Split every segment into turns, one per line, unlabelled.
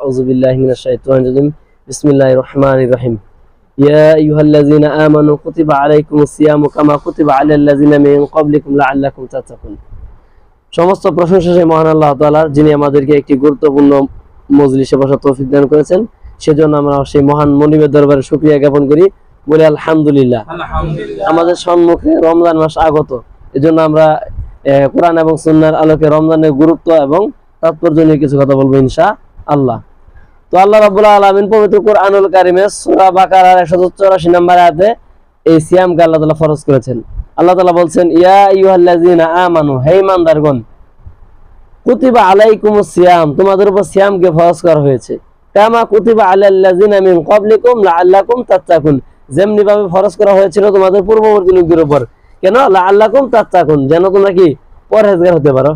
أعوذ بالله من الشيطان الرجيم بسم الله الرحمن الرحيم يا أيها الذين آمنوا كتب عليكم الصيام كما كتب على الذين من قبلكم لعلكم تتقون সমস্ত প্রশংসা সেই মহান আল্লাহ তাআলার যিনি আমাদেরকে একটি গুরুত্বপূর্ণ মজলিসে বসার তৌফিক দান করেছেন সেজন্য আমরা সেই মহান মনিবের দরবারে শুকরিয়া জ্ঞাপন করি বলি আলহামদুলিল্লাহ
আলহামদুলিল্লাহ
আমাদের সম্মুখে রমজান মাস আগত এজন্য আমরা আহ, কোরআন এবং সুন্নাহর আলোকে রমজানের গুরুত্ব এবং তাৎপর্য নিয়ে কিছু কথা বলবো ইনশা আল্লাহ তো আল্লাহ রাব্বুল আলামিন পবিত্র কোরআনুল কারিমে সূরা বাকারার 184 নম্বর আয়াতে এই সিয়ামকে আল্লাহ তাআলা ফরজ করেছেন। আল্লাহ তাআলা বলছেন, ইয়া আইয়ুহাল্লাযীনা আমানু, হে ইমানদারগণ, কুতিবা আলাইকুমুস সিয়াম, তোমাদের উপর সিয়ামকে ফরজ করা হয়েছে। কামা কুতিবা আলাল্লাযীনা মিন ক্বাবলিকুম লাআল্লাকুম তাত্তাকুন যেমনি ভাবে ফরজ করা হয়েছিল তোমাদের পূর্ববর্তী লোকদের উপর। কেন? লাআল্লাকুম তাত্তাকুন, যেন তোমরা কি পরহেজগার হতে পারো,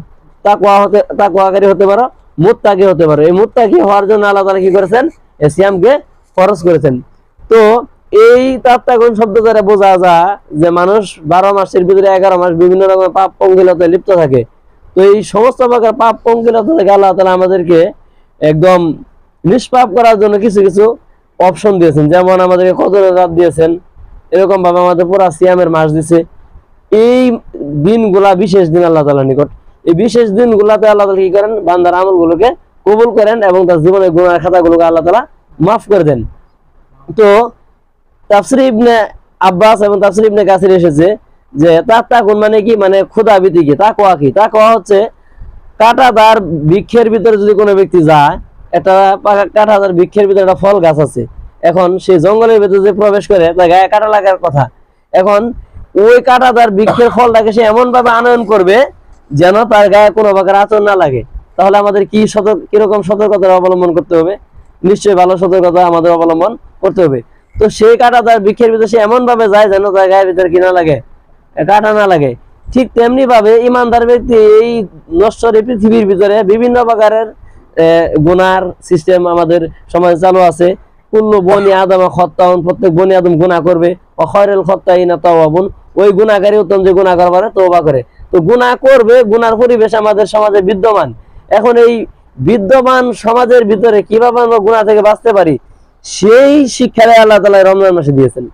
তাকওয়া হতে তাকওয়াকারী হতে পারো মুত্তাকি হতে পারো। এই মুত্তাকি হওয়ার জন্য আল্লাহ তাআলা কি করেছেন? এই সিয়ামকে ফরজ করেছেন। তো এই তাত্তাকুন শব্দ দ্বারা বোঝা যায় যে মানুষ বারো মাসের ভিতরে এগারো মাস বিভিন্ন রকমের পাপ পঙ্কিলতায় লিপ্ত থাকে। তো এই সমস্ত প্রকার পাপ পঙ্কিলতা থেকে আল্লাহ তাআলা আমাদেরকে একদম নিষ্পাপ করার জন্য কিছু কিছু অপশন দিয়েছেন। যেমন আমাদেরকে কদরের রাত দিয়েছেন। এরকম ভাবে আমাদের পুরা সিয়ামের মাস দিছে। এই দিনগুলা বিশেষ দিন আল্লাহ তাআলার নিকট। এই বিশেষ দিনগুলাতে আল্লাহ তাআলা কি করেন? বান্দার আমলগুলোকে কবুল করেন এবং তার জীবনের গুনার খাতাগুলোকে আল্লাহ তাআলা মাফ করে দেন। তো তাফসির ইবনে আব্বাস এবং তাফসির ইবনে কাসির এসেছে যে তার তাত্তাকুন মানে কি? মানে ক্ষুধা ভীতি কি? তাকওয়া কি? তাকওয়া হচ্ছে কাঁটাদার বৃক্ষের ভিতরে যদি কোনো ব্যক্তি যায়, একটা পাকা- কাঁটাদার বৃক্ষের ভিতরে একটা ফল গাছ আছে। এখন সেই জঙ্গলের ভিতরে যে প্রবেশ করে, তার গায়ে কাটা লাগার কথা। এখন ওই কাঁটাদার বৃক্ষের ফলটাকে সে এমন ভাবে আনয়ন করবে যেন তার গায়ে কোনো প্রকার আচরণ না লাগে। তাহলে আমাদের কি সতর্ক কীরকম সতর্কতা অবলম্বন করতে হবে? নিশ্চয়ই ভালো সতর্কতা আমাদের অবলম্বন করতে হবে। তো সেই কাঁটাদার বৃক্ষের ভিতরে সে এমন ভাবে যায় যেন তার গায়ের ভিতরে কি না লাগে? কাটা না লাগে। ঠিক তেমনি ভাবে ইমানদার ব্যক্তি এই নশ্বর পৃথিবীর ভিতরে বিভিন্ন প্রকারের গুনার সিস্টেম আমাদের সমাজে চালু আছে। কুল্লু বনি আদমা খত্তাউন প্রত্যেক বনি আদম গুনাহ করবে। অখয়রেল খত্তাইনা তাওয়াবুন। ওই গুনাহগারী উত্তম যে গুনাহ করবার তওবা করে। তো গুনাহ করবে, গুনার পরিবেশ আমাদের সমাজে বিদ্যমান। এখন এই বিদ্যমান সমাজের ভিতরে কীভাবে আমরা গুনাহ থেকে বাঁচতে পারি? সেই শিক্ষাটাই আল্লাহ তালা রমজান মাসে দিয়েছেন।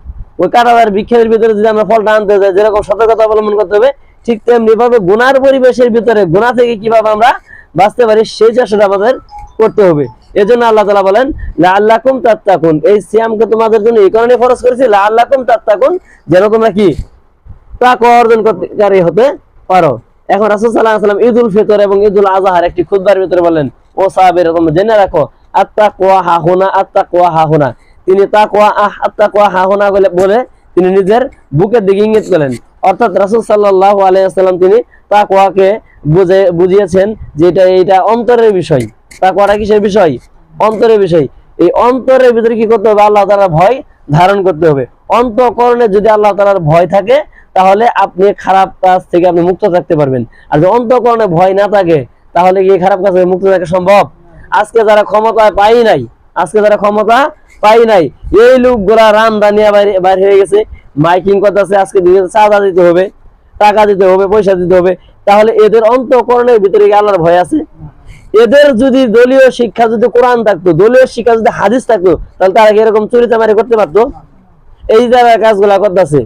ওই কাটাদার বৃক্ষের ভিতরে যদি আমরা ফলটা আনতে যাই, যেরকম সতর্কতা অবলম্বন করতে হবে, ঠিক তেমনি ভাবে গুনার পরিবেশের ভিতরে গুনাহ থেকে কীভাবে আমরা বাঁচতে পারি, সেই চেষ্টাটা আমাদের করতে হবে। এজন্য আল্লাহ তালা বলেন, লাআল্লাকুম তাত্তাকুন। এই সিয়ামকে তোমাদের জন্য এই কারণে ফরজ করেছি, লাআল্লাকুম তাত্তাকুন। যেন তোমরা কি? তাকওয়া অর্জন করতে হতে পারো। এখন রাসূল ওয়াসাল্লাম ঈদুল ফিতর এবং ঈদুল আযহার একটি খুতবার ভিতরে বলেন ও সাহাবীরা জেনে রাখো, আত্তাকওয়া হাহুনা আত্তাকওয়া হাহুনা। তিনি তাকওয়া, আহ, আত্তাকওয়া হাহুনা বলে বলে তিনি নিজের বুকের দিকে ইঙ্গিত করলেন। অর্থাৎ রাসূল সাল্লাল্লাহু আলাইহি ওয়াসাল্লাম তিনি তাকওয়াকে বুঝে, বুঝিয়েছেন যে এটা এটা অন্তরের বিষয়। তাকওয়াটা কিসের বিষয়? অন্তরের বিষয়। এই অন্তরের ভিতরে কি করতে হবে? আল্লাহ তাআলার ভয় ধারণ করতে হবে। অন্তঃকরণে যদি আল্লাহ তাআলার ভয় থাকে তাহলে আপনি খারাপ কাজ থেকে আপনি মুক্ত থাকতে পারবেন। আর যদি অন্তঃকরণে ভয় না থাকে, তাহলে কি খারাপ কাজ থেকে মুক্ত থাকা সম্ভব? আজকে যারা ক্ষমতা পাই নাই, আজকে যারা ক্ষমতা পাই নাই, এই লোকগুলা দানিয়া বাইরে বাইরে হয়ে গেছে। মাইকিং করতেছে, আজকে চাঁদা দিতে হবে, টাকা দিতে হবে, পয়সা দিতে হবে। তাহলে এদের অন্তঃকরণের ভিতরে কি আল্লাহর ভয় আছে? এদের যদি দলীয় শিক্ষা, যদি কোরআন থাকতো, দলীয় শিক্ষা, যদি হাদিস থাকতো, তাহলে তারা কি এরকম চুরি চামারি করতে পারতো? এই যারা কাজগুলা করতেছে।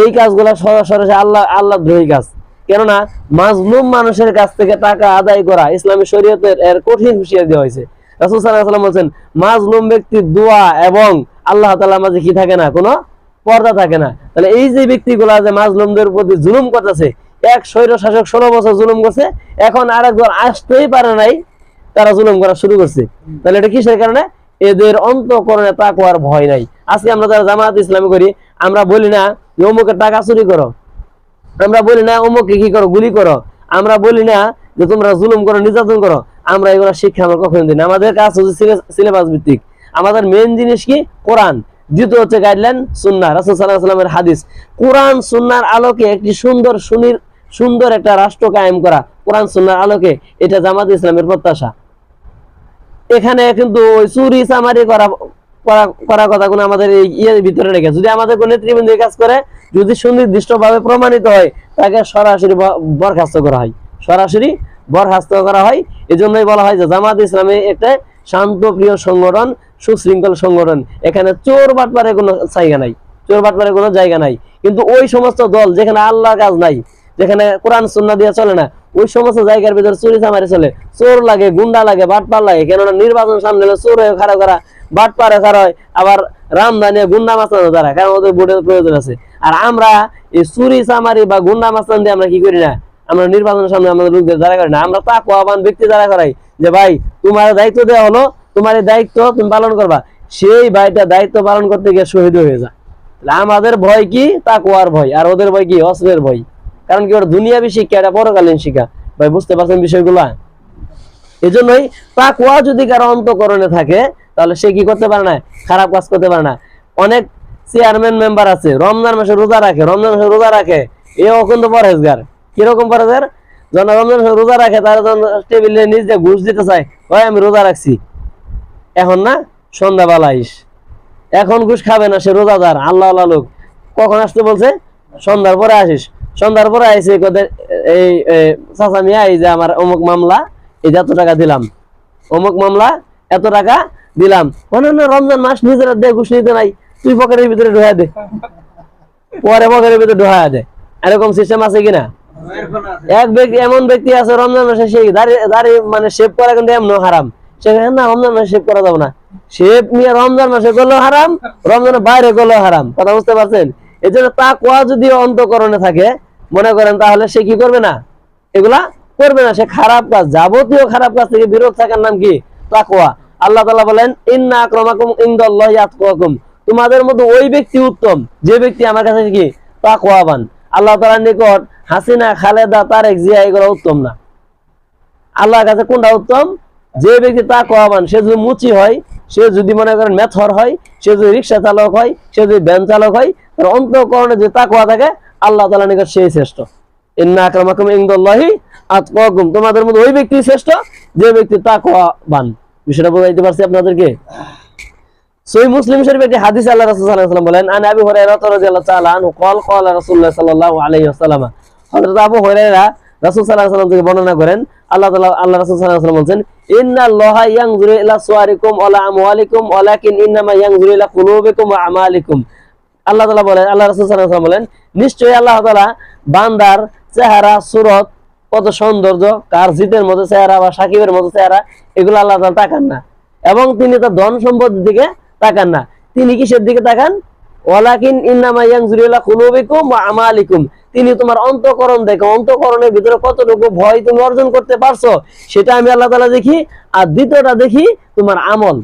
এই কাজগুলা সরাসরি আল্লাহ আল্লাহ দ্রোহী কাজ। কেননা, মাজলুম মানুষের কাছ থেকে টাকা আদায় করা ইসলামী শরীয়তের এর কঠিন হুঁশিয়ার দেওয়া হয়েছে। রাসূল ওয়াসাল্লাম বলছেন, মাজলুম ব্যক্তির দোয়া এবং আল্লাহ তাআলার মাঝে কি থাকে না? কোনো পর্দা থাকে না। তাহলে এই যে ব্যক্তিগুলা যে মাজলুমদের প্রতি জুলুম করতেছে, এক স্বৈর শাসক ষোলো বছর জুলুম করছে, এখন আরেকজন আসতেই পারে নাই, তারা জুলুম করা শুরু করছে। তাহলে এটা কিসের কারণে? এদের অন্তঃকরণে তাকওয়ার ভয় নাই। আজকে আমরা যারা জামাত ইসলামী করি, আমরা বলি না যে অমুকের টাকা চুরি করো। আমরা বলি না, অমুককে কি করো? গুলি করো। আমরা বলি না যে, তোমরা জুলুম করো, নির্যাতন করো। আমরা এগুলো শিক্ষা আমরা কখনো দিই না। আমাদের কাজ হচ্ছে সিলেবাস ভিত্তিক। আমাদের মেন জিনিস কি? কোরআন। দ্বিতীয় হচ্ছে গাইডলাইন সুন্নাহ। রাসূল আলাইহি হাদিস। কোরআন সুন্নার আলোকে একটি সুন্দর সুনির সুন্দর একটা রাষ্ট্র কায়েম করা। কোরআন সুন্নার আলোকে এটা জামাত ইসলামের প্রত্যাশা। এখানে কিন্তু ওই চুরি চামারি করা করার কথা কোনো আমাদের ইয়ের ভিতরে রেখে যদি আমাদের কোনো নেতৃবৃন্দ কাজ করে, যদি সুনির্দিষ্ট ভাবে প্রমাণিত হয়, তাকে সরাসরি বরখাস্ত করা হয়। সরাসরি বরখাস্ত করা হয়। এই জন্যই বলা হয় যে জামাত ইসলামে একটা শান্ত, প্রিয় সংগঠন, সুশৃঙ্খল সংগঠন। এখানে চোর বাটপারের কোনো জায়গা নাই। চোর বাটপারের কোনো জায়গা নাই। কিন্তু ওই সমস্ত দল যেখানে আল্লাহর কাজ নাই, যেখানে কোরআন সুন্না দিয়ে চলে না, ওই সমস্ত জায়গার ভিতরে চুরি চামারি চলে। চোর লাগে, গুন্ডা লাগে, বাটপার লাগে। কেননা নির্বাচন সামনে চোর হয়ে খারাপ করা বাটপারে খারাপ হয়, আবার গুন্ডা মাস্তানো কারণ ওদের ভোটের প্রয়োজন আছে। আর আমরা এই চুরি চামারি বা গুন্ডা মাস্তান দিয়ে আমরা কি করি না? আমরা নির্বাচনের সামনে আমাদের লোকদের দ্বারা করি না। আমরা তা কোয়াবান ব্যক্তি দ্বারা করাই যে, ভাই, তোমার দায়িত্ব দেওয়া হলো, তোমার দায়িত্ব তুমি পালন করবা। সেই ভাইটা দায়িত্ব পালন করতে গিয়ে শহীদ হয়ে যা। আমাদের ভয় কি? তা কোয়ার ভয়। আর ওদের ভয় কি? অস্ত্রের ভয়। কারণ কি ওটা দুনিয়াবি শিক্ষা, এটা পরকালীন শিক্ষা। ভাই, বুঝতে পারছেন বিষয়গুলা? এজন্যই তাকওয়া যদি কারও অন্তকরণে থাকে তাহলে সে কি করতে পারে না? খারাপ কাজ করতে পারে না। অনেক চেয়ারম্যান মেম্বার আছে, রমজান মাসে রোজা রাখে, রমজান মাসে রোজা রাখে এ অকুন্ত পরেজগার কীরকম পরেজগার যখন রমজান মাসে রোজা রাখে, তারা যখন টেবিলে নিজ দিয়ে ঘুষ দিতে চায় হয় আমি রোজা রাখছি। এখন না, সন্ধ্যাবেলা আইস। এখন ঘুষ খাবে না, সে রোজাদার, আল্লাহ আল্লাহ লোক। কখন আসতে বলছে? সন্ধ্যার পরে আসিস। সন্ধ্যার পরে আইসে এই চাচা মিয়া, এই যে আমার অমুক মামলা, এই যে এত টাকা দিলাম। অমুক মামলা, এত টাকা দিলাম। না রমজান মাস, নিজের দে, ঘুষ নিতে নাই। তুই পকেটের ভিতরে ঢোয়া দে। পরে পকেটের ভিতরে ঢোয়া দে। এরকম সিস্টেম আছে কিনা? এক ব্যক্তি, এমন ব্যক্তি আছে, রমজান মাসে সেই দাড়ি মানে শেভ করা কিন্তু এমন হারাম। না, রমজান মাসে শেভ করা না। শেভ নিয়ে রমজান মাসে করলেও হারাম, রমজানের বাইরে করলেও হারাম। কথা বুঝতে পারছেন? এই জন্য তা কোয়া যদি অন্তকরণে থাকে, মনে করেন তাহলে সে কি করবে না? এগুলা করবে না। সে খারাপ কাজ, যাবতীয় খারাপ কাজ থেকে বিরত থাকার নাম কি? তাকওয়া। আল্লাহ তালা বলেন, ইন্না আক্রামাকুম ইনদাল্লাহি তোমাদের মধ্যে ওই ব্যক্তি উত্তম, যে ব্যক্তি আমার কাছে কি? তাকওয়াবান। আল্লাহ তাআলার নিকট হাসিনা, খালেদা, তারেক জিয়া, এগুলো উত্তম না। আল্লাহর কাছে কোনটা উত্তম? যে ব্যক্তি তা কওয়াবান সে যদি মুচি হয়, সে যদি মনে করেন মেথর হয়, সে যদি রিক্সা চালক হয়, সে যদি ভ্যান চালক হয়, তার অন্তঃকরণে যে তাকওয়া থাকে, আল্লাহ তাআলার নিকট সেই শ্রেষ্ঠ। ইন্না আক্রামাকুম ইনদাল্লাহি আতকাকুম। তোমাদের মধ্যে ওই ব্যক্তি শ্রেষ্ঠ, যে ব্যক্তি তা তাকওয়াবান। বিষয়টা বোঝাইতে পারছি আপনাদেরকে? সই মুসলিম শরীফ একটি হাদিস আল্লাহ রাসুল সাল্লাহ বলেন, আন আবি হরাইরা রাদিয়াল্লাহু তাআলা আনহু কল কল রাসূলুল্লাহ সাল্লাল্লাহু আলাইহি ওয়াসাল্লাম। হযরত আবু হুরায়রা রাসূল সাল্লাল্লাহু আলাইহি থেকে বর্ণনা করেন, আল্লাহ তাআলা, আল্লাহ রাসূল সাল্লাল্লাহু আলাইহি বলেন ইন্নাল্লাহা ইয়ানজুরু ইলা সুয়ারিকুম ওয়া লা আমওয়ালিকুম, ওয়ালাকিন ইন্নামা ইয়ানজুরু ইলা কুলুবিকুম ওয়া আমালিকুম। আল্লাহ তাআলা বলেন, আল্লাহ রাসূল সাল্লাল্লাহু আলাইহি বলেন, নিশ্চয়ই আল্লাহ তাআলা বান্দার চেহারা, সুরত কত সৌন্দর্য, কার জিতের মতো চেহারা বা সাকিবের মতো চেহারা, এগুলো আল্লাহ তাআলা তাকান না। এবং তিনি তার ধন সম্পদের দিকে তাকান না। তিনি কিসের দিকে তাকান? ওয়ালাকিন আমালিকুম। তিনি তোমার অন্তঃকরণ দেখো, অন্তঃকরণের ভিতরে কতটুকু ভয় তুমি অর্জন করতে পারছ, সেটা আমি আল্লাহ তাআলা দেখি। আর দ্বিতীয়টা দেখি, তোমার আমল।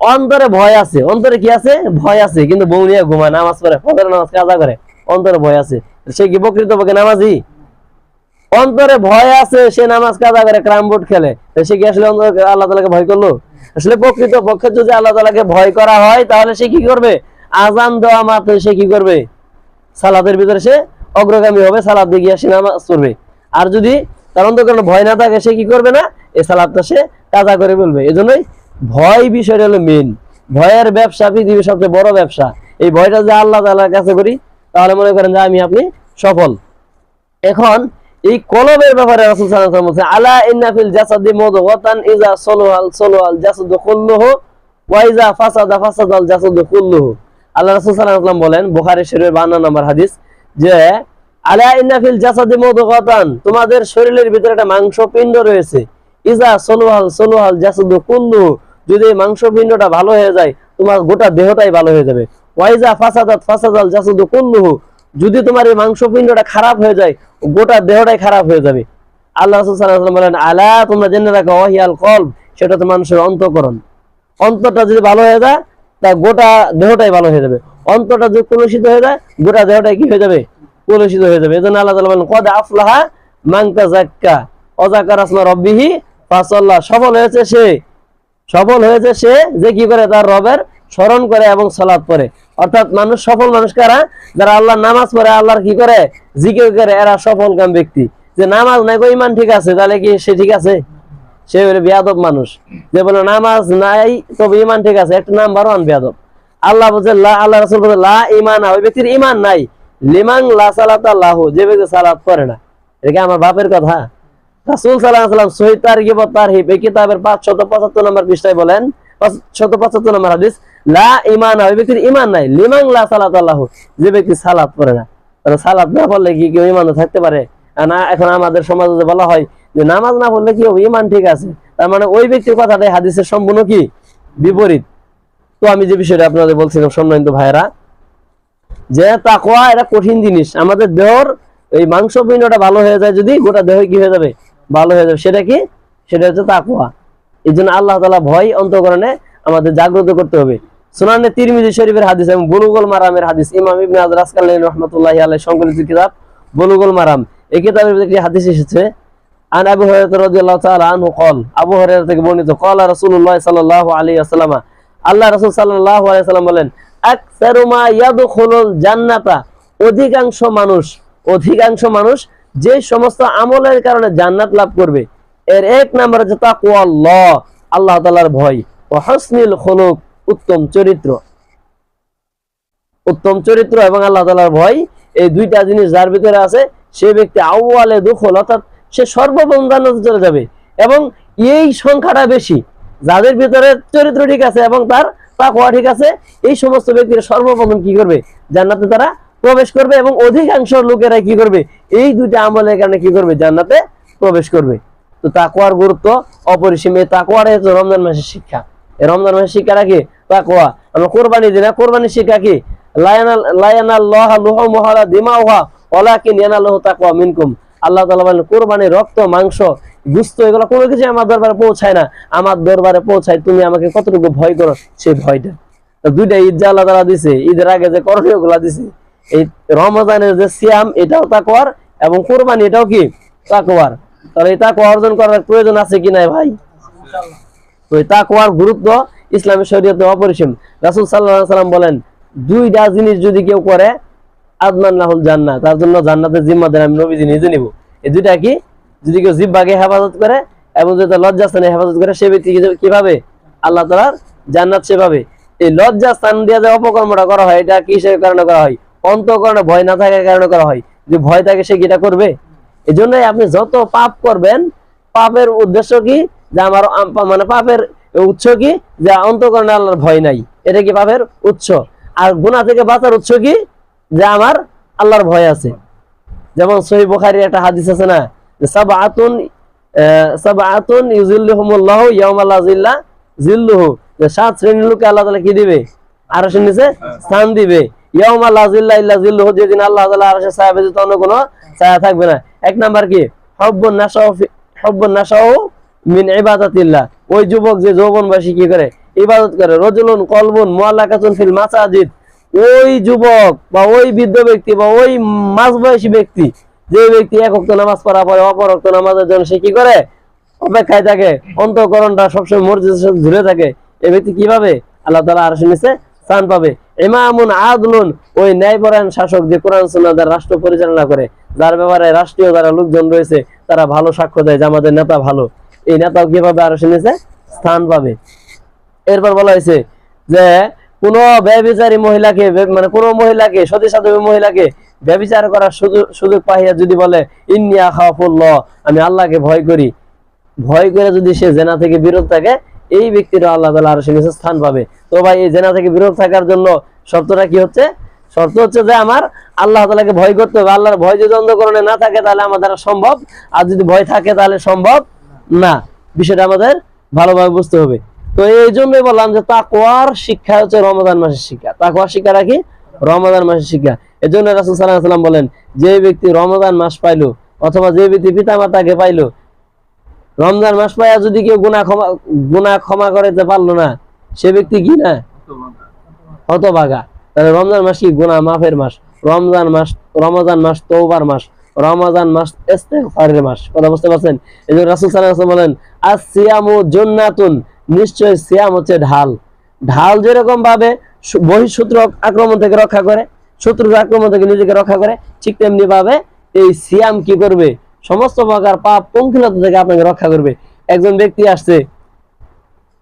অন্তরে ভয় আছে। অন্তরে কি আছে? ভয় আছে। কিন্তু বউ নিয়ে ঘুমায়, নামাজ পড়ে ফজর নামাজ কাজা করে, অন্তরে ভয় আছে। সে কি প্রকৃত পক্ষে নামাজি? অন্তরে ভয় আছে, সে নামাজ কাজা করে ক্রাম বোর্ড খেলে। সে কি আসলে আল্লাহ তালাকে ভয় করল? আসলে প্রকৃত পক্ষে যদি আল্লাহ তালাকে ভয় করা হয়, তাহলে সে কি করবে? আজান দেওয়া মাত্র সে কি করবে? সালাদের ভিতরে সে অগ্রগামী হবে সালাদ দিয়ে গিয়ে সে নামাজ পড়বে। আর যদি তার অন্তকরণে ভয় না থাকে, সে কি করবে না? এই সালাদটা সে কাজা করে বলবে এজন্যই ভয় বিষয়টা হলো মেন ভয়ের ব্যবসা, পৃথিবীর সবচেয়ে বড় ব্যবসা। এই ভয়টা যে আল্লাহ তাআলার কাছে করি, তাহলে মনে করেন যে আমি আপনি সফল। এখন এই কলবের ব্যাপারে রাসূল সাল্লাল্লাহু আলাইহি ওয়াসাল্লাম আলা ইন্না ফিল জাসাদি মুদগাতান ইযা সালাহাল সালাহাল জাসাদু কুল্লুহু ওয়া ইযা ফাসাদা ফাসাদাল জাসাদু কুল্লুহু। আল্লাহ রাসূল সাল্লাল্লাহু আলাইহি ওয়াসাল্লাম বলেন বুখারী শরীফের 52 নম্বর হাদিস, যে, আলা ইন্না ফিল জাসাদি মুদগাতান, তোমাদের শরীরের ভিতরে একটা মাংসপিণ্ড রয়েছে। ইযা সালাহাল সালাহাল জাসাদু কুল্লুহু, যদি এই মাংসপিণ্ডটা ভালো হয়ে যায়, তোমার গোটা দেহটাই ভালো হয়ে যাবে। ওয়াইজা ফাসাদাত, ফাসাদাল জাসাদু কুল্লুহু যদি তোমার এই মাংসপিণ্ডটা খারাপ হয়ে যায়, গোটা দেহটাই খারাপ হয়ে যাবে। আল্লাহ রাসূল ওয়াসাল্লাম বলেন, আলা, তোমরা জেনে রাখো, ওয়াহিয়াল কলব, সেটা তো মানুষের অন্তঃকরণ। অন্তরটা যদি ভালো হয়ে যায়, তা গোটা দেহটাই ভালো হয়ে যাবে। অন্তরটা যদি কলুষিত হয়ে যায়, গোটা দেহটাই কি হয়ে যাবে? কলুষিত হয়ে যাবে। এজন্য আল্লাহ তাআলা বলেন, কদ আফলাহা মান তাযাক্কা। অযাকার আসমা রাব্বিহি ফাসাল্লাহ সফল হয়েছে সে। সফল হয়েছে সে যে কি করে? তার রবের স্মরণ করে এবং সালাত পড়ে। অর্থাৎ মানুষ সফল মানুষ কারা? যারা আল্লাহর নামাজ পড়ে, আল্লাহর কি করে? জিকির করে, এরা সফল কাম ব্যক্তি। যে নামাজ নাই গো ইমান ঠিক আছে? তাহলে কি সে ঠিক আছে? সে হলো বিয়াদব মানুষ। যে বলে, নামাজ নাই, তবে ইমান ঠিক আছে। একটা নাম্বার ওয়ান বিয়াদব। আল্লাহ বলছে, লা আল্লাহ রাসূল বলছে, লা ইমান, ওই ব্যক্তির ইমান নাই। লিমাং লা সালাত আল্লাহ যে ব্যক্তি সালাত করে না। এটা কি আমার বাপের কথা? রাসূল সাল্লাল্লাহু আলাইহি ওয়াসাল্লাম সহিহ তারগিব তারহিব এই কিতাবের 575 নম্বর পৃষ্ঠায় বলেন 575 নম্বর হাদিস ব্যক্তির ঈমান নাই। লিমান লা সালাত আল্লাহু, যে ব্যক্তি না। থাকতে পারে? বলা হয় নামাজ না পড়লে কি হবে? মানে সম্পূর্ণ কি? বিপরীত। তো আমি যে বিষয়টা আপনাদের বলছিলাম, সম্মানিত ভাইরা যে তাকওয়া এটা কঠিন জিনিস। আমাদের দেহর এই মাংস পিণ্ডটা ভালো হয়ে যায় যদি গোটা দেহ কি হয়ে যাবে? ভালো হয়ে যাবে। সেটা কি? সেটা হচ্ছে তাকওয়া। এই জন্য আল্লাহ তালা ভয় অন্তকরণে আমাদের জাগ্রত করতে হবে। সুনানে তিরমিজি শরীফের হাদিস এবং বুলুগুল মারামের হাদিস। ইমাম ইবনে আজ রাসকাল্লাহ রহমতুল্লাহ আলাই সংকলিত কিতাব, বুলুগুল মারাম। এই কিতাবের একটি হাদিস এসেছে, আন আবু হুরায়রা রাদিয়াল্লাহু তাআলা আনহু কল আবু হুরায়রা থেকে বর্ণিত কলা রাসূলুল্লাহ সাল্লাল্লাহু আলাইহি ওয়াসাল্লাম আল্লাহ রাসূল সাল্লাল্লাহু আলাইহি ওয়াসাল্লাম বলেন, আকসারু মা ইয়াদখুলুল জান্নাতা অধিকাংশ মানুষ অধিকাংশ মানুষ যে সমস্ত আমলের কারণে জান্নাত লাভ করবে। এর এক নাম্বার হচ্ছে তাকওয়াল্লাহ আল্লাহ তাআলার ভয়। ও হুসনুল খুলুক উত্তম চরিত্র। উত্তম চরিত্র এবং আল্লাহ তাআলার ভয়, এই দুইটা জিনিস যার ভিতরে আছে, সে ব্যক্তি আউয়ালে দুখল, অর্থাৎ সে জান্নাতে চলে যাবে। এবং এই সংখ্যাটা বেশি, যাদের ভিতরে চরিত্র ঠিক আছে এবং তার তাকওয়া ঠিক আছে, এই সমস্ত ব্যক্তিরা সর্বপ্রথম কি করবে? জান্নাতে তারা প্রবেশ করবে এবং অধিকাংশ লোকেরা কি করবে? এই দুইটা আমলের কারণে কি করবে? জান্নাতে প্রবেশ করবে। তো তাকওয়ার গুরুত্ব অপরিসীম। এই হচ্ছে রমজান মাসের শিক্ষা। এই রমজান মাসের শিক্ষাটা কি? তাকওয়া। আমরা কোরবানি কি? রক্ত, মাংস, গুস্ত, এগুলো কোনো কিছু আমার দরবারে পৌঁছায় না। আমার দরবারে পৌঁছায়, তুমি আমাকে কতটুকু ভয় করো সেই ভয়টা। দুইটা ঈদ আল্লাহ তাআলা দিছে, ঈদের আগে যে করণীয়গুলা দিছে, এই রমজানের যে সিয়াম, এটাও তাকওয়ার এবং কোরবানি এটাও কি? তাকওয়ার। তাহলে এই তাকওয়া অর্জন করার প্রয়োজন আছে কি নাই ভাই? তো এই তাকওয়ার গুরুত্ব ইসলামের শরীয়তে অপরিসীম রাসূল আলাইহি সাল্লাম বলেন, দুইটা জিনিস যদি কেউ করে আদমান লাহুল জান্নাত তার জন্য জান্নাতের জিম্মাদার আমি নবীজি নিজে নিব। এই দুইটা কি? যদি কেউ জিব্বাকে হেফাজত করে এবং যদি লজ্জাস্থানে হেফাজত করে, সে ব্যক্তি কীভাবে? আল্লাহ তালার জান্নাত সেভাবে এই লজ্জাস্থান দিয়ে যে অপকর্মটা করা হয়, এটা কিসের কারণে করা হয়? অন্তকরণে ভয় না থাকার কারণে করা হয়। যে ভয় থাকে, সে কিটা করবে? এই আপনি যত পাপ করবেন, পাপের উদ্দেশ্য কি? যে আমার মানে পাপের উৎস কি? যে অন্তকরণে আল্লাহর ভয় নাই। এটা কি পাপের উৎস? আর গুনাহ থেকে বাঁচার উৎস কি? যে আমার আল্লাহর ভয় আছে। যেমন সহি বুখারীর একটা হাদিস আছে না সাবআতুন সাবআতুন যে সাত শ্রেণির লোককে আল্লাহ তাআলা কি দিবে? আরশের নিচে স্থান দিবে। আল্লাহ তাআলা ছায়া অন্য কোনো থাকবে না। এক নাম্বার কি? হব্বুন নাশাউ ফি- হব্বুন মিন ইবাদাতিল্লাহ। ওই যুবক যে যৌবনবাসী কি করে? ইবাদত করে। রজুলুন কলবুন মুআল্লাকাতুন ফিল মাসাজিদ। ওই যুবক বা ওই বৃদ্ধ ব্যক্তি বা ওই মাঝবয়সী ব্যক্তি, যে ব্যক্তি এক অক্ত নামাজ পড়া পরে অপর অক্ত নামাজের জন্য সে কি করে? অপেক্ষায় থাকে। অন্তকরণটা সবসময় মসজিদের সাথে ঝুলে থাকে। এই ব্যক্তি কীভাবে? আল্লাহ তালা আর নিচে স্থান পাবে। ইমামুন আদলুন, ওই ন্যায়পরায়ণ শাসক যে কোরআন, সুন্নাহ দ্বারা রাষ্ট্র পরিচালনা করে, যার ব্যাপারে রাষ্ট্রীয় যারা লোকজন রয়েছে, তারা ভালো সাক্ষ্য দেয় যে আমাদের নেতা ভালো। এই নেতাও কীভাবে আর নিচে স্থান পাবে। এরপর বলা হয়েছে যে, কোন ব্যবিচারী মহিলাকে মানে কোন মহিলাকে সতী সাধু মহিলাকে ব্যবিচার করার সুযোগ পাইয়া যদি বলে ইন্নিয়া খাফুল্লাহ আমি আল্লাহকে ভয় করি। ভয় করে যদি সে জেনা থেকে বিরত থাকে, এই ব্যক্তিরা আল্লাহ তালা আরও নিচে স্থান পাবে। তো ভাই, এই জেনা থেকে বিরত থাকার জন্য শর্তটা কি হচ্ছে? শর্ত হচ্ছে যে আমার আল্লাহ তালাকে ভয় করতে হবে। আল্লাহর ভয় যদি অন্ধকরণে না থাকে, তাহলে আমার দ্বারা সম্ভব। আর যদি ভয় থাকে, তাহলে সম্ভব। না, বিষয়টা আমাদের ভালোভাবে বুঝতে হবে। তো এই জন্যই বললাম যে তাকওয়ার শিক্ষা হচ্ছে রমজান মাসের শিক্ষা। তাকওয়ার শিক্ষাটা কি? রমজান মাসের শিক্ষা। এই জন্য রাসুল সাল্লাহ সাল্লাম বলেন, যে ব্যক্তি রমজান মাস পাইলো অথবা যে ব্যক্তি পিতা মাতাকে পাইলো, রমজান মাস পাইয়া যদি কেউ গুনাহ ক্ষমা গুনাহ ক্ষমা করতে পারল না, সে ব্যক্তি কি না? হতভাগা। তাহলে রমজান মাস কি? গুনাহ মাফের মাস। রমজান মাস রমজান মাস তৌবার মাস। রমজান মাস, ইস্তেগফারের মাস। কথা বুঝতে পারছেন? এই জন্য রাসূল সাল্লাল্লাহু আলাইহি বলেন আসিয়ামু জান্নাতুন নিশ্চয় সিয়াম হচ্ছে ঢাল। ঢাল যেরকম ভাবে বহিঃশত্রু আক্রমণ থেকে রক্ষা করে, শত্রুর আক্রমণ থেকে নিজেকে রক্ষা করে, ঠিক তেমনি ভাবে এই সিয়াম কি করবে? সমস্ত প্রকার পাপ পঙ্কিলতা থেকে আপনাকে রক্ষা করবে। একজন ব্যক্তি আসছে,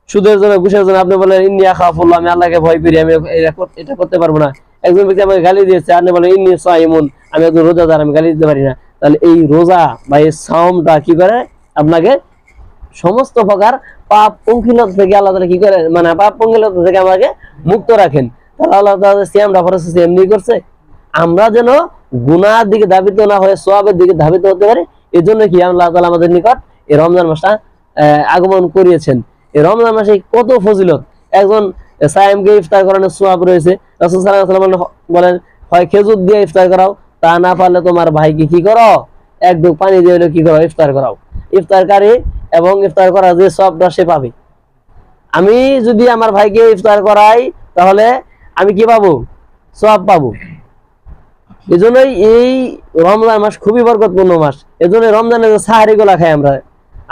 সুদের জন্য, ঘুষের জন্য, আপনি বলেন ইন্নিয়া খাফুল্লাহ আমি আল্লাহকে ভয় করি, আমি এটা করতে পারব না। একজন ব্যক্তি আমাকে গালি দিয়েছে, আপনি বলেন, ইন্নি সাইমুন, আমি একজন রোজাদার, আমি গালি দিতে পারি না। তাহলে এই রোজা বা এই সাওমটা কি করে? আপনাকে সমস্ত প্রকার পাপ পঙ্কিলতা থেকে আল্লাহ কি করে? মানে পাপ পঙ্কিলতা থেকে আমাকে মুক্ত রাখেন। তাহলে আল্লাহ সিয়ামটা হচ্ছে এমনি করছে। আমরা যেন গুনার দিকে ধাবিত না হয়ে, সোয়াবের দিকে ধাবিত হতে পারি এই জন্য কি আল্লাহ তাআলা আমাদের নিকট এই রমজান মাসটা আগমন করিয়েছেন। এই রমজান মাসে কত ফজিলত। একজন সায়েমকে ইফতার করানোর সোয়াব রয়েছে রাসূল ওয়াসাল্লাম বলেন, হয় খেজুর দিয়ে ইফতার করাও, তা না পারলে তোমার ভাইকে কি করো? এক ডুব পানি দিয়ে কি করো? ইফতার করাও। ইফতারকারী এবং ইফতার করা যে সবটা সে পাবে। আমি যদি আমার ভাইকে ইফতার করাই, তাহলে আমি কি পাবো? সব পাবো। এই জন্যই এই রমজান মাস খুবই বরকতপূর্ণ মাস। এই জন্য রমজানে যে সাহারি গুলা খাই আমরা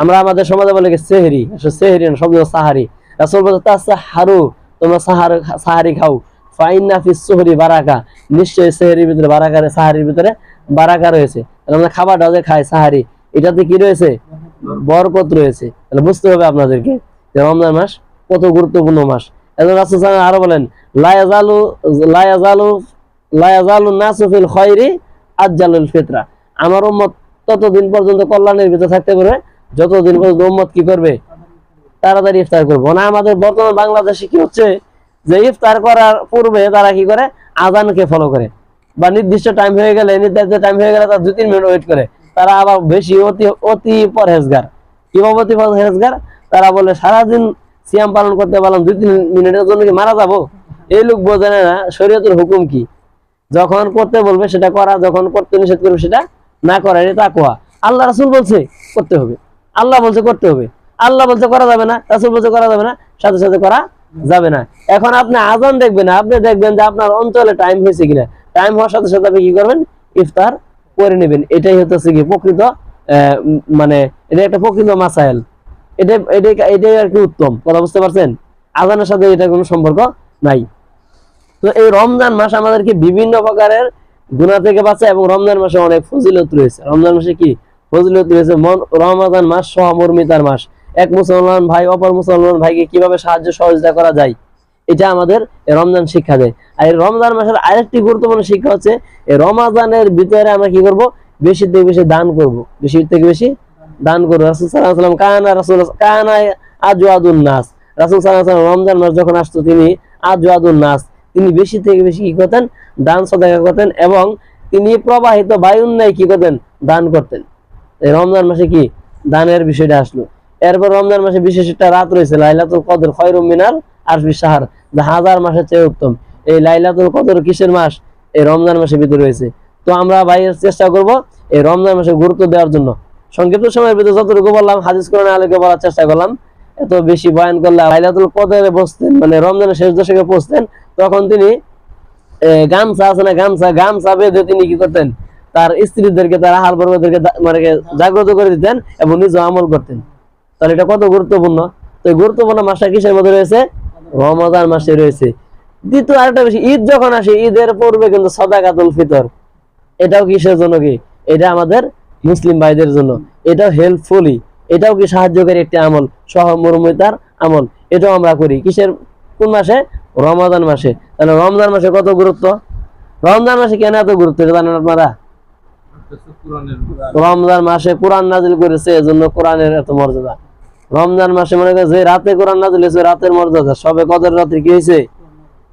আমরা আমাদের সমাজে বলে সেহরি। সেহরি শব্দ সাহারি। রাসূল বলছে তা হারু তোমরা সাহার, সাহারি খাও। বারাকা। নিশ্চয়ই ভিতরে সাহারির ভিতরে বারাকা রয়েছে। আমরা খাই, সাহারি, এটাতে কি রয়েছে? বরকত রয়েছে। তাহলে বুঝতে হবে আপনাদেরকে যে রমজান মাস কত গুরুত্বপূর্ণ মাস। আরও বলেন আমার ততদিন পর্যন্ত কল্যাণের ভিতরে থাকতে পারবে। যতদিন পর্যন্ত কি করবে? তাড়াতাড়ি ইফতার করব। না, আমাদের বর্তমান বাংলাদেশে কি হচ্ছে? যে ইফতার করার পূর্বে তারা কি করে? আজানকে ফলো করে। বা নির্দিষ্ট টাইম হয়ে গেলে, নির্ধারিত টাইম হয়ে গেলে তার দু তিন মিনিট ওয়েট করে। তারা আবার বেশি অতি অতি পরহেজগার। কীভাবে অতি পরহেজগার? তারা বলে, সারাদিন সিয়াম পালন করতে পারলাম, দুই, তিন মিনিটের জন্য কি মারা যাব? এই লোক বোঝে না শরীয়তের হুকুম কি? যখন করতে বলবে, সেটা করা, যখন করতে নিষেধ করবে, সেটা না করা, এটা তাকুয়া আল্লাহ রাসূল বলছে, করতে হবে। আল্লাহ বলছে, করতে হবে। আল্লাহ বলছে, করা যাবে না, রাসূল বলছে, করা যাবে না। সাথে সাথে করা যাবে না। এখন আপনি আজান দেখবেন, আপনি দেখবেন যে আপনার অঞ্চলে টাইম হয়েছে কিনা। টাইম হওয়ার সাথে সাথে আপনি কি করবেন? ইফতার করে নেবেন। এটাই হচ্ছে কি প্রকৃত মানে এটা একটা প্রকৃত মাসাইল। এটা এটাই এটাই আর কি উত্তম। কথা বুঝতে পারছেন? আজানের সাথে এটা কোনো সম্পর্ক নাই। তো এই রমজান মাস আমাদেরকে বিভিন্ন প্রকারের গুণা থেকে বাঁচায় এবং রমজান মাসে অনেক ফজিলত রয়েছে। রমজান মাসে কি? ফজিলত রয়েছে রমাদান মাস, সহমর্মিতার মাস। এক মুসলমান ভাই, অপর মুসলমান ভাইকে কীভাবে সাহায্য সহযোগিতা করা যায়? এটা আমাদের রমজান শিক্ষা দেয়। আর এই রমজান মাসের আরেকটি গুরুত্বপূর্ণ শিক্ষা হচ্ছে, এই রমাদানের ভিতরে আমরা কি করব? বেশি থেকে বেশি দান করব। বেশি থেকে বেশি দান করব। রাসুল সাল্লাহ সাল্লাম কানা রাসুল, কানা আজওয়াদুন নাস। রাসুল সাল্লাহ সাল্লাম রমজান মাস যখন আসতো, তিনি আজওয়াদুন নাস। তিনি বেশি থেকে বেশি কি করতেন? দান সদাকা করতেন এবং তিনি প্রবাহিত বায়ুর ন্যায় কি করতেন? দান করতেন। এই রমজান মাসে কি? দানের বিষয়টা আসলো। এরপর রমজান মাসে বিশেষ একটা রাত রয়েছে, লাইলাতুল কদর খয়রুম মিনাল আরফি সাহার যা হাজার মাসের চেয়ে উত্তম। এই লাইলাতুল কদর কিসের মাস? এই রমজান মাসের ভিতরে রয়েছে। তো আমরা ভাইয়ের চেষ্টা করব এই রমজান মাসে গুরুত্ব দেওয়ার জন্য। সংক্ষিপ্ত সময়ের ভিতরে যতটুকু বললাম, হাদিস কোরআন আলোকে বলার চেষ্টা করলাম। এত বেশি বয়ান করলে লাইলাতুল কদরে বসতেন মানে রমজানের শেষ দশকে পৌঁছতেন, তখন তিনি গামছা আছে না, গামছা গামছা বেঁধে তিনি কি করতেন? তার স্ত্রীদেরকে, তার আহার বর্গদেরকে মানে জাগ্রত করে দিতেন এবং নিজে আমল করতেন। তাহলে এটা কত গুরুত্বপূর্ণ? তো গুরুত্বপূর্ণ মাসটা কিসের মধ্যে রয়েছে? রমজান মাসে রয়েছে। দ্বিতীয় আরেকটা বেশি ঈদ যখন আসে, ঈদের পূর্বে কিন্তু সদাকাতুল ফিতর, এটাও কিসের জন্য কি? এটা আমাদের মুসলিম ভাইদের জন্য। এটাও হেল্পফুলি এটাও কি সাহায্যকারী একটি আমল, সহমর্মিতার আমল, এটাও আমরা করি। কিসের, কোন মাসে? রমাদান মাসে। তাহলে রমজান মাসে কত গুরুত্ব? রমজান মাসে কেন এত গুরুত্ব, এটা জানেন আপনারা? রমজান মাসে কোরআন নাজিল করেছে, এজন্য কোরআনের এত মর্যাদা। রমজান মাসে মনে করে যে রাতে কোরআন নাজিল হয়েছে রাতের মর্যাদা। সবে কদর রাতে কি হয়েছে?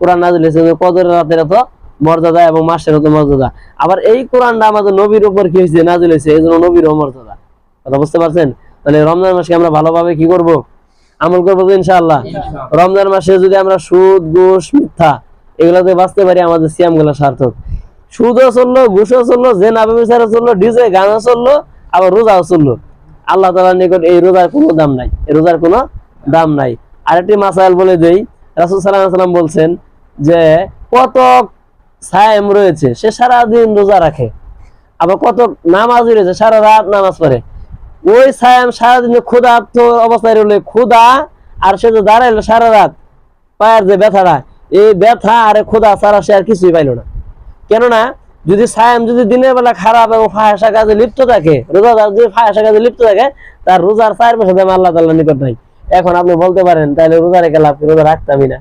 কোরআন নাজিল হয়েছে কদর রাতের এত মর্যাদা এবং মাসের এত মর্যাদা। আবার এই কোরআনটা আমাদের নবীর উপর কি হয়েছে? নাজিল হয়েছে এই জন্য নবীর মর্যাদা। কথা বুঝতে পারছেন? তাহলে রমজান মাসে আমরা ভালোভাবে কি করব? আমল করব তো ইনশাআল্লাহ। রমজান মাসে যদি আমরা সুদ ঘুষ মিথ্যা এগুলোতে বাঁচতে পারি আমাদের সিয়ামগুলা সার্থক। সুদও চলল ঘুষও চলল যে নাবে চলল ডিজে গানও চলল আবার রোজাও চলল। আল্লাহ তালার নিকট এই রোজার কোনো দাম নাই। রোজার কোনো দাম নাই। আরেকটি মাসাইল বলে দেই, রাসুল সাল্লাহ সাল্লাম বলছেন যে কত সায়েম রয়েছে, সে সারাদিন রোজা রাখে। আবার কত নামাজ রয়েছে, সারা রাত নামাজ পড়ে। ওই সায়াম সারাদিন ক্ষুধার্ত অবস্থায় রইলে ক্ষুধা আর সে যে দাঁড়াইলো সারা রাত, পায়ের যে ব্যথাটা, এই ব্যথা আর ক্ষুধা ছাড়া সে আর কিছুই পাইলো না। কেননা যদি সায়াম যদি দিনের বেলা খারাপ এবং ফাহাসা কাজে লিপ্ত থাকে, রোজাদার যদি ফাহাসা কাজে লিপ্ত থাকে, তার রোজার চার মাসে দাম আল্লাহ তাল্লাহ নিকট নাই। এখন আপনি বলতে পারেন, তাহলে রোজা রেখে লাভ? রোজা রাখতামই না।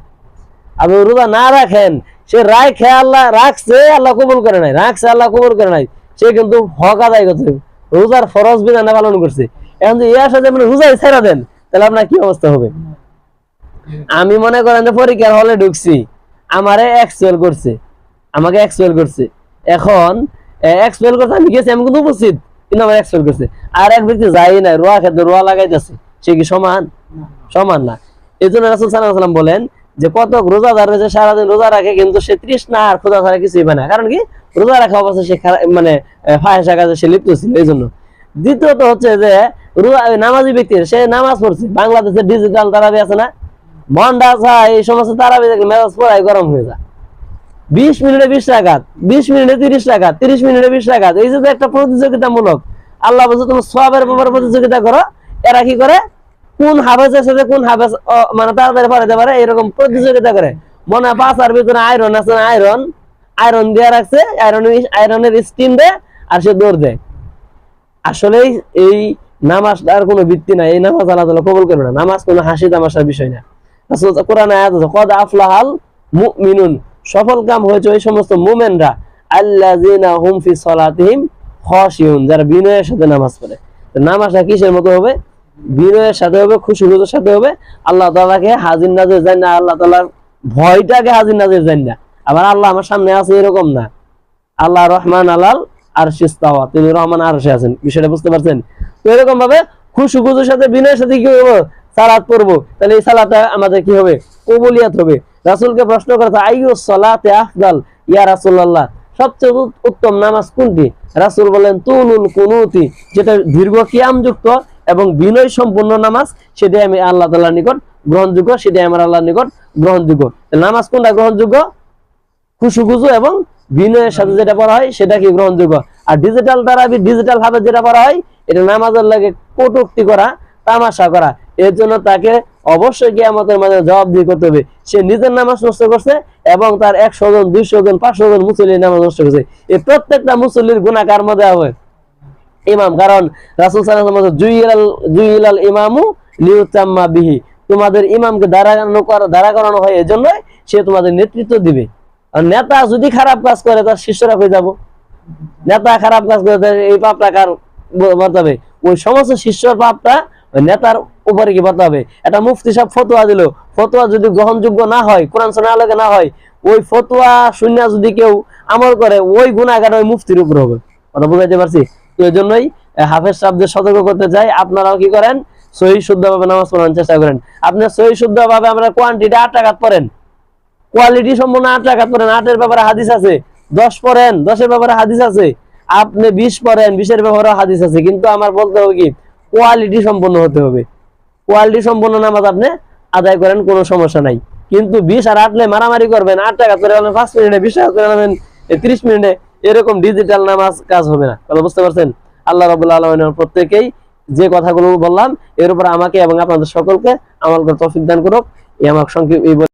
আপনি রোজা না রাখেন, সে রাখে আল্লাহ, রাখছে, আল্লাহ কবুল করে নাই। রাখছে, আল্লাহ কবুল করে নাই। সে কিন্তু হক আদায় করছে। রোজার ফরজ বিধান পালন করছে। এখন যদি ইয়ার সাথে আপনি রোজাই ছেড়ে দেন, তাহলে আপনার কি অবস্থা হবে? আমি মনে করেন যে পরীক্ষার হলে ঢুকছি। আমারে এক্সপেল করছে। আমাকে এক্সপেল করছে। এখন এক্সপেল করছে, আমি গেছি, আমি কিন্তু উপস্থিত। কিন্তু আমার এক্সপেল করছে। আর এক ব্যক্তি যাই না রোয়া খেতে, রোয়া লাগাইতেছে। সে কি সমান? সমান না। এই জন্য রাসুল সাল্লাম বলেন যে কত রোজাদার রয়েছে, সারাদিন রোজা রাখে, কিন্তু সে তৃষ্ণা আর খোদা ছাড়া কিছুই পায় না। কারণ কি? রোজা রাখা অবস্থা সে মানে ফাহেসা কাজে সে লিপ্ত ছিল, এই জন্য। দ্বিতীয়ত হচ্ছে যে, রোজা- নামাজি ব্যক্তি সে নামাজ পড়ছে। বাংলাদেশের ডিজিটাল তারাবি আছে না? মন্ডা এই সমস্ত তারাবি দেখলে মেজাজ পড়াই গরম হয়ে যায়। বিশ মিনিটে বিশ টাকা বিশ মিনিটে তিরিশ টাকা তিরিশ মিনিটে বিশ টাকা এই যে একটা প্রতিযোগিতামূলক, আল্লাহ বলছে তুমি সবের ব্যাপারে প্রতিযোগিতা করো, এরা কি করে? কোন হাফেজের সাথে কোন হাফেজ মানে তাড়াতাড়ি পাঠাতে পারে, এরকম প্রতিযোগিতা করে। মনে হয় পাঁচার ভিতরে আয়রন আছে আয়রন আয়রন দিয়ে রাখছে আয়রন আয়রনের স্টিম দেয় আর সে দৌড় দেয়। আসলে এই নামাজটার কোনো ভিত্তি নাই, এই নামাজ আল্লাহ তাআলা কবুল করবে না। নামাজ কোনো হাসি তামাশার বিষয় না। কোরআনে আয়াত আছে, কদ আফলাহাল মুমিনুন। সফল কাম হয়েছে ওই সমস্ত মুমিনরা। যারা বিনয়ের সাথে নামাজ পড়ে। নামাজটা কিসের মতো হবে? বিনয়ের সাথে হবে সাথে হবে। আল্লাহ তাআলাকে হাজির না আল্লাহ তাআলার ভয়টাকে হাজির না আবার আল্লাহ আমার সামনে আছে এরকম না। আল্লাহ রহমান আলাল আর শিস্তাওয়া তিনি রহমান আর আছেন। বিষয়টা বুঝতে পারছেন? তো এরকম ভাবে খুশি সাথে বিনয়ের সাথে কি করব? সালাত পড়ব। তাহলে এই সালাতে আমাদের কি হবে? কবুলিয়াত হবে। রাসূলকে প্রশ্ন করেছে আইয়ু সালাতে আফদাল? ইয়া রাসূলুল্লাহ, সবচেয়ে উত্তম নামাজ কোনটি? রাসূল বলেন তুলুল কুনুতি যেটা দীর্ঘ কিয়াম যুক্ত এবং বিনয় সম্পূর্ণ নামাজ, সেটাই আমি আল্লাহ তাআলার নিকট গ্রহণযোগ্য, সেটাই আমার আল্লাহর নিকট গ্রহণযোগ্য। নামাজ কোনটা গ্রহণযোগ্য? খুশু খুশু এবং বিনয়ের সাথে যেটা পড়া হয়, সেটা কি গ্রহণযোগ্য? আর ডিজিটাল দ্বারা ডিজিটাল ভাবে যেটা পড়া হয়, এটা নামাজের লাগে কটুক্তি করা, তামাশা করা, এর জন্য তাকে অবশ্যই কিয়ামতের মাঝে জবাব দিয়ে করতে হবে। সে নিজের নামাজ নষ্ট করছে এবং তার একশো জন, দুইশো জন, পাঁচশো জন মুসল্লির নামাজ নষ্ট করছে। এই প্রত্যেকটা মুসল্লির গুণা কার মধ্যে হবে? ইমাম, কারণ রাসুল সাল্লাল্লাহু জুইলাল ইমামু লিউতাম্মা বিহি। তোমাদের ইমামকে দাঁড়ানো দাঁড়া করানো হয় এজন্য সে তোমাদের নেতৃত্ব দিবে। আর নেতা যদি খারাপ কাজ করে, তার শিষ্যরা হয়ে যাব। নেতা খারাপ কাজ করে এই পাপটা কার বর্তাবে ওই সমস্ত শিষ্যর পাপটা নেতার উপরে কি বর্তাবে একটা মুফতি সাহেব ফতোয়া দিল। ফতোয়া যদি গ্রহণযোগ্য না হয়, কোরআন শোনার আলোকে না হয়, ওই ফতোয়া শূন্য যদি কেউ আমল করে, ওই গুণাগার ওই মুফতির উপর হবে। কথা বুঝাইতে পারছি? এই জন্যই হাফেজ সাহেবদের সতর্ক করতে চাই আপনারাও কি করেন? সহি শুদ্ধভাবে নামাজ পড়ানোর চেষ্টা করেন। আপনি সহি শুদ্ধভাবে আমরা কোয়ান্টিটি আট টাকা পড়েন। কোয়ালিটি সম্পূর্ণ আট টাকা পড়েন। আটের ব্যাপারে হাদিস আছে। দশ পড়েন, দশের ব্যাপারে হাদিস আছে। আপনি বিশ পড়েন, বিশের ব্যাপারে হাদিস আছে। কিন্তু আমার বলতে হবে কি? কোয়ালিটি সম্পন্ন হতে হবে। কোয়ালিটি সম্পন্ন নামাজ আপনি আদায় করেন, কোনো সমস্যা নাই। কিন্তু বিশ আর আটলে মারামারি করবেন, আট টাকা করে আনবেন পাঁচ মিনিটে, বিশ টাকা করে আনবেন ত্রিশ মিনিটে এরকম ডিজিটাল নামাজ কাজ হবে না। তাহলে বুঝতে পারছেন? আল্লাহ রাবুল্লাহ আলমিনের প্রত্যেকেই যে কথাগুলো বললাম, এর উপর আমাকে এবং আপনাদের সকলকে আমল করে তৌফিক দান করুক। এই আমার সংক্ষেপ এই বলে